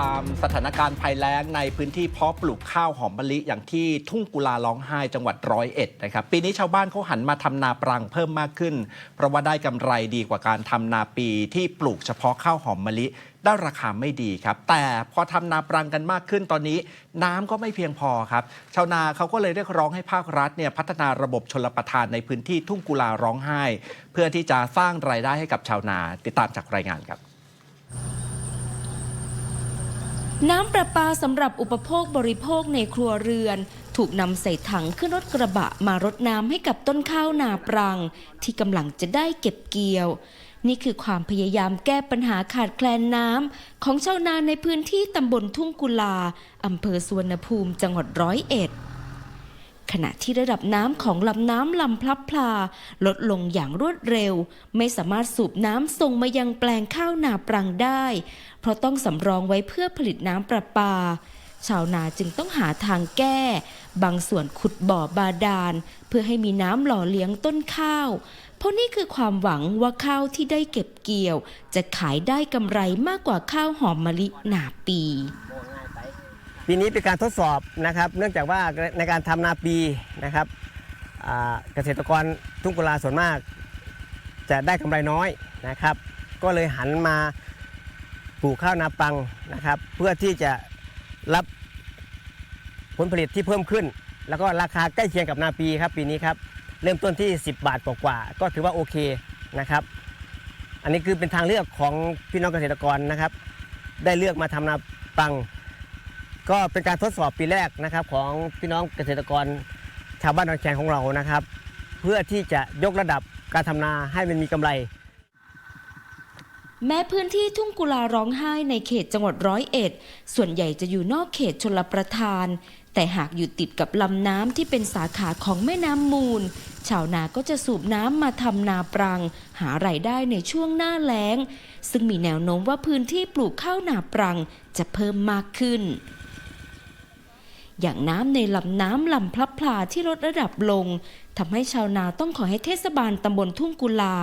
ตามสถานการณ์ภัยแล้งในพื้นที่เพาะปลูกข้าวหอมมะลิอย่างที่ทุ่งกุลาร้องไห้จังหวัดร้อยเอ็ดนะครับปีนี้ชาวบ้านเขาหันมาทำนาปรังเพิ่มมากขึ้น เพราะว่าได้กำไรดีกว่าการทำนาปีที่ปลูกเฉพาะข้าวหอมมะลิได้ราคาไม่ดีครับ แต่พอทำนาปรังกันมากขึ้นตอนนี้ น้ำก็ไม่เพียงพอครับ ชาวนาเขาก็เลยเรียกร้องให้ภาครัฐเนี่ยพัฒนาระบบชลประทานในพื้นที่ทุ่งกุลาร้องไห้ เพื่อที่จะสร้างรายได้ให้กับชาวนาติดตามจากรายงานครับ น้ำประปาสำหรับอุปโภคบริโภคในครัวเรือน ถูกนำใส่ถังขึ้นรถกระบะมารดน้ำให้กับต้นข้าวนาปรัง ที่กำลังจะได้เก็บเกี่ยว นี่คือความพยายามแก้ปัญหาขาดแคลนน้ำของชาวนาในพื้นที่ตำบลทุ่งกุลาอำเภอสุวรรณภูมิจังหวัดร้อยเอ็ด ขณะที่ระดับน้ำของลำน้ำลำพลับพลา ลดลงอย่างรวดเร็ว ไม่สามารถสูบน้ำส่งมายังแปลงข้าวนาปรังได้ เพราะต้องสำรองไว้เพื่อผลิตน้ำประปา ชาวนาจึงต้องหาทางแก้ บางส่วนขุดบ่อบาดาล เพื่อให้มีน้ำหล่อเลี้ยงต้นข้าว เพราะนี่คือความหวังว่าข้าวที่ได้เก็บเกี่ยว จะขายได้กำไรมากกว่าข้าวหอมมะลิหนาปี ปีนี้เป็นการทดสอบนะครับ เนื่องจากว่าในการทำนาปีนะครับเกษตรกรทุ่งกุลาส่วนมาก จะได้กำไรน้อยนะครับ ก็เลยหันมาปลูกข้าวนาปังนะครับ เพื่อที่จะรับผลผลิตที่เพิ่มขึ้น แล้วก็ราคาใกล้เคียงกับนาปีครับปีนี้ครับเริ่มต้นที่ 10 บาทกว่าๆก็ถือว่าโอเคนะครับ อันนี้คือเป็นทางเลือกของพี่น้องเกษตรกรนะครับ ได้เลือกมาทำนาปัง ก็เป็นการทดสอบปีแรกนะครับของพี่น้องเกษตรกรชาวบ้านดอนแขงของเรานะครับ เพื่อที่จะยกระดับการทำนาให้มันมีกำไร แม้พื้นที่ทุ่งกุลาร้องไห้ในเขตจังหวัดร้อยเอ็ด ส่วนใหญ่จะอยู่นอกเขตชลประทาน แต่หากอยู่ติดกับลำน้ำที่เป็นสาขาของแม่น้ำมูล ชาวนาก็จะสูบน้ำมาทำนาปรัง หารายได้ในช่วงหน้าแล้ง ซึ่งมีแนวโน้มว่าพื้นที่ปลูกข้าวนาปรังจะเพิ่มมากขึ้น อย่างน้ำในลำน้ำลำพลับพลาที่ลดระดับลงทำให้ชาวนาต้องขอให้เทศบาลตำบลทุ่งกุลา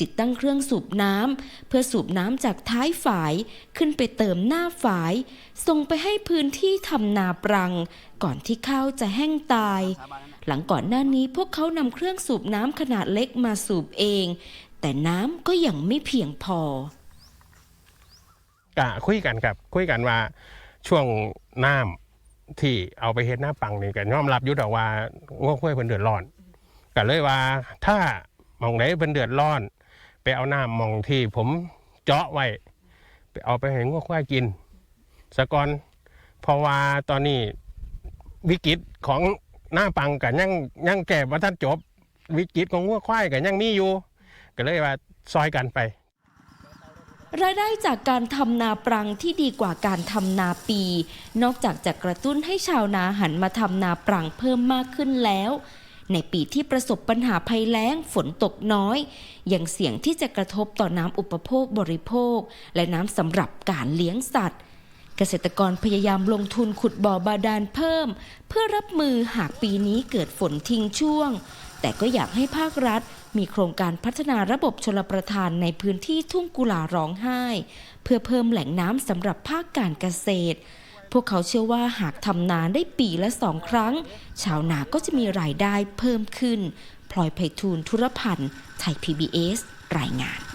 ติดตั้งเครื่องสูบน้ำเพื่อสูบน้ำจากท้ายฝายขึ้นไปเติมหน้าฝาย ส่งไปให้พื้นที่ทำนาปรัง ก่อนที่ข้าวจะแห้งตาย หลังก่อนหน้านี้พวกเขานำเครื่องสูบน้ำขนาดเล็กมาสูบเอง แต่น้ำก็ยังไม่เพียงพอก็คุยกันครับคุยกันว่าช่วงน้ำ ที่เอาไปเฮ็ดน้ำปังนี่ก็ยอมรับอยู่ดอกว่าง้อคุ้ยเพิ่นเดือดร้อนก็เลยว่าถ้ามองไหนเพิ่นเดือดร้อน ไปเอาน้ำมองที่ผมเจาะไว้ไปเอาไปให้ง้อคุ้ยกินสะก่อนเพราะว่าตอนนี้วิกฤตของหน้าปังกับยังยังแก่ว่าท่านจบ วิกฤตของง้อควายกับยังมีอยู่ ก็เลยว่าซอยกันไป รายได้จากการทำนาปรังที่ดีกว่าการทำนาปี นอกจากจะกระตุ้นให้ชาวนาหันมาทำนาปรังเพิ่มมากขึ้นแล้ว ในปีที่ประสบปัญหาภัยแล้งฝนตกน้อย ยังเสี่ยงที่จะกระทบต่อน้ำอุปโภคบริโภค และน้ำสำหรับการเลี้ยงสัตว์ เกษตรกรพยายามลงทุนขุดบ่อบาดาลเพิ่ม เพื่อรับมือหากปีนี้เกิดฝนทิ้งช่วง แต่ก็อยากให้ภาครัฐ มีโครงการพัฒนาระบบชลประทานในพื้นที่ทุ่งกุลาร้องไห้ เพื่อเพิ่มแหล่งน้ำสำหรับภาคการเกษตร พวกเขาเชื่อว่าหากทำนาได้ปีละสองครั้ง ชาวนาก็จะมีรายได้เพิ่มขึ้น พลอยไพฑูรย์ธุรพันธ์ ไทย PBS รายงาน